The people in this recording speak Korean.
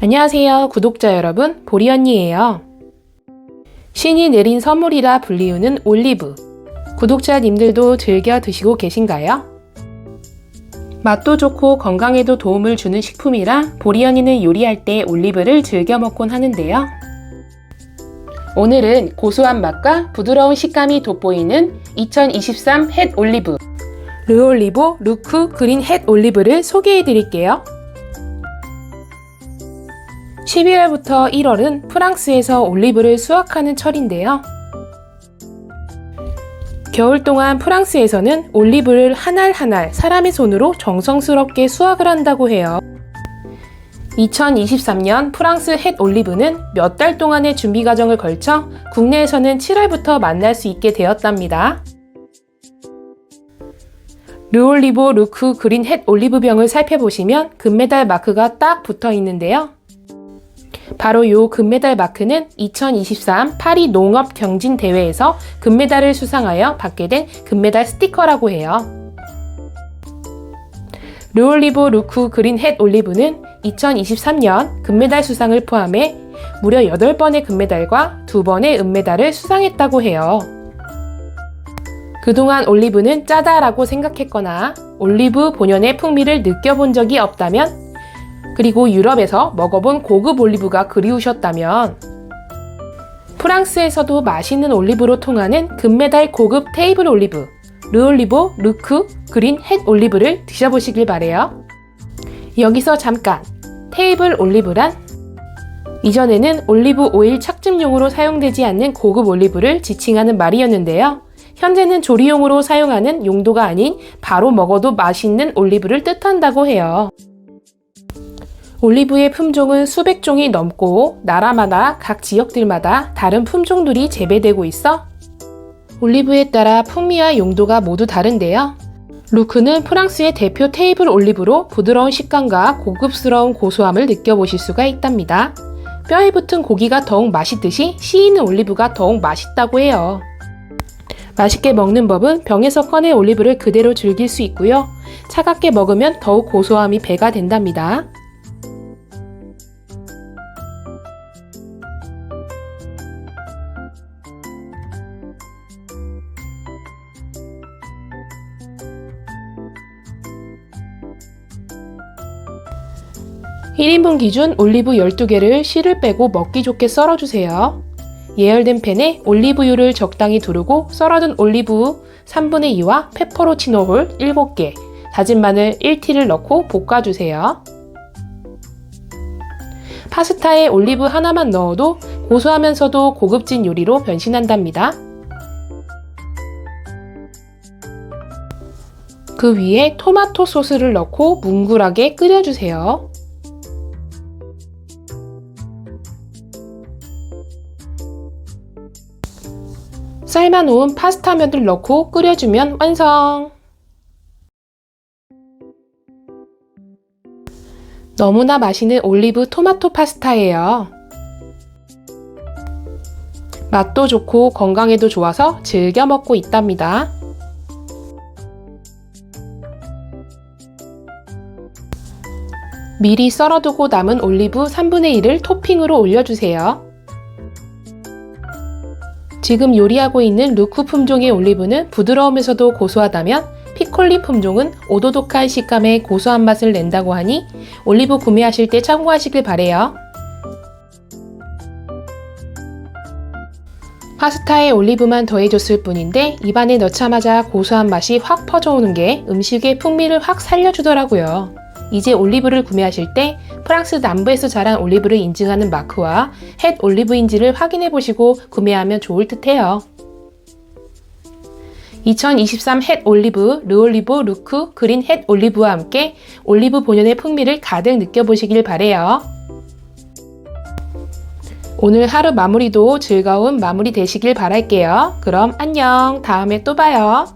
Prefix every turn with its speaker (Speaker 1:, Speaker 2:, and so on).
Speaker 1: 안녕하세요, 구독자 여러분. 보리 언니예요. 신이 내린 선물이라 불리우는 올리브. 구독자님들도 즐겨 드시고 계신가요? 맛도 좋고 건강에도 도움을 주는 식품이라 보리 언니는 요리할 때 올리브를 즐겨 먹곤 하는데요. 오늘은 고소한 맛과 부드러운 식감이 돋보이는 2023 햇 올리브 르올리보 루크 그린 햇 올리브를 소개해 드릴게요. 11월부터 1월은 프랑스에서 올리브를 수확하는 철인데요. 겨울 동안 프랑스에서는 올리브를 한 알 한 알 사람의 손으로 정성스럽게 수확을 한다고 해요. 2023년 프랑스 햇 올리브는 몇 달 동안의 준비 과정을 걸쳐 국내에서는 7월부터 만날 수 있게 되었답니다. 르올리보 루크 그린 햇 올리브병을 살펴보시면 금메달 마크가 딱 붙어 있는데요. 바로 요 금메달 마크는 2023 파리 농업 경진 대회에서 금메달을 수상하여 받게 된 금메달 스티커라고 해요. 르올리보 루크 그린 햇 올리브는 2023년 금메달 수상을 포함해 무려 8번의 금메달과 2번의 은메달을 수상했다고 해요. 그동안 올리브는 짜다라고 생각했거나 올리브 본연의 풍미를 느껴본 적이 없다면 그리고 유럽에서 먹어본 고급 올리브가 그리우셨다면 프랑스에서도 맛있는 올리브로 통하는 금메달 고급 테이블 올리브 르올리보 루크 그린 햇 올리브를 드셔보시길 바래요. 여기서 잠깐 테이블 올리브란 이전에는 올리브 오일 착즙용으로 사용되지 않는 고급 올리브를 지칭하는 말이었는데요. 현재는 조리용으로 사용하는 용도가 아닌 바로 먹어도 맛있는 올리브를 뜻한다고 해요. 올리브의 품종은 수백 종이 넘고 나라마다 각 지역들마다 다른 품종들이 재배되고 있어 올리브에 따라 풍미와 용도가 모두 다른데요. 루크는 프랑스의 대표 테이블 올리브로 부드러운 식감과 고급스러운 고소함을 느껴보실 수가 있답니다. 뼈에 붙은 고기가 더욱 맛있듯이 씨 있는 올리브가 더욱 맛있다고 해요. 맛있게 먹는 법은 병에서 꺼내 올리브를 그대로 즐길 수 있고요. 차갑게 먹으면 더욱 고소함이 배가 된답니다. 일인분 기준 올리브 12개를 씨를 빼고 먹기 좋게 썰어주세요. 예열된 팬에 올리브유를 적당히 두르고 썰어둔 올리브 3분의 2와 페퍼로치노 홀 7개, 다진 마늘 1티를 넣고 볶아주세요. 파스타에 올리브 하나만 넣어도 고소하면서도 고급진 요리로 변신한답니다. 그 위에 토마토 소스를 넣고 뭉글하게 끓여주세요. 삶아 놓은 파스타 면을 넣고 끓여주면 완성! 너무나 맛있는 올리브 토마토 파스타예요. 맛도 좋고 건강에도 좋아서 즐겨 먹고 있답니다. 미리 썰어두고 남은 올리브 3분의 1을 토핑으로 올려주세요. 지금 요리하고 있는 루크 품종의 올리브는 부드러우면서도 고소하다면 피콜리 품종은 오도독한 식감에 고소한 맛을 낸다고 하니 올리브 구매하실 때 참고하시길 바래요. 파스타에 올리브만 더해줬을 뿐인데 입안에 넣자마자 고소한 맛이 확 퍼져오는 게 음식의 풍미를 확 살려주더라고요. 이제 올리브를 구매하실 때 프랑스 남부에서 자란 올리브를 인증하는 마크와 햇 올리브인지를 확인해 보시고 구매하면 좋을 듯해요. 2023 햇 올리브 르올리브 루크 그린 햇 올리브와 함께 올리브 본연의 풍미를 가득 느껴보시길 바래요. 오늘 하루 마무리도 즐거운 마무리 되시길 바랄게요. 그럼 안녕. 다음에 또 봐요.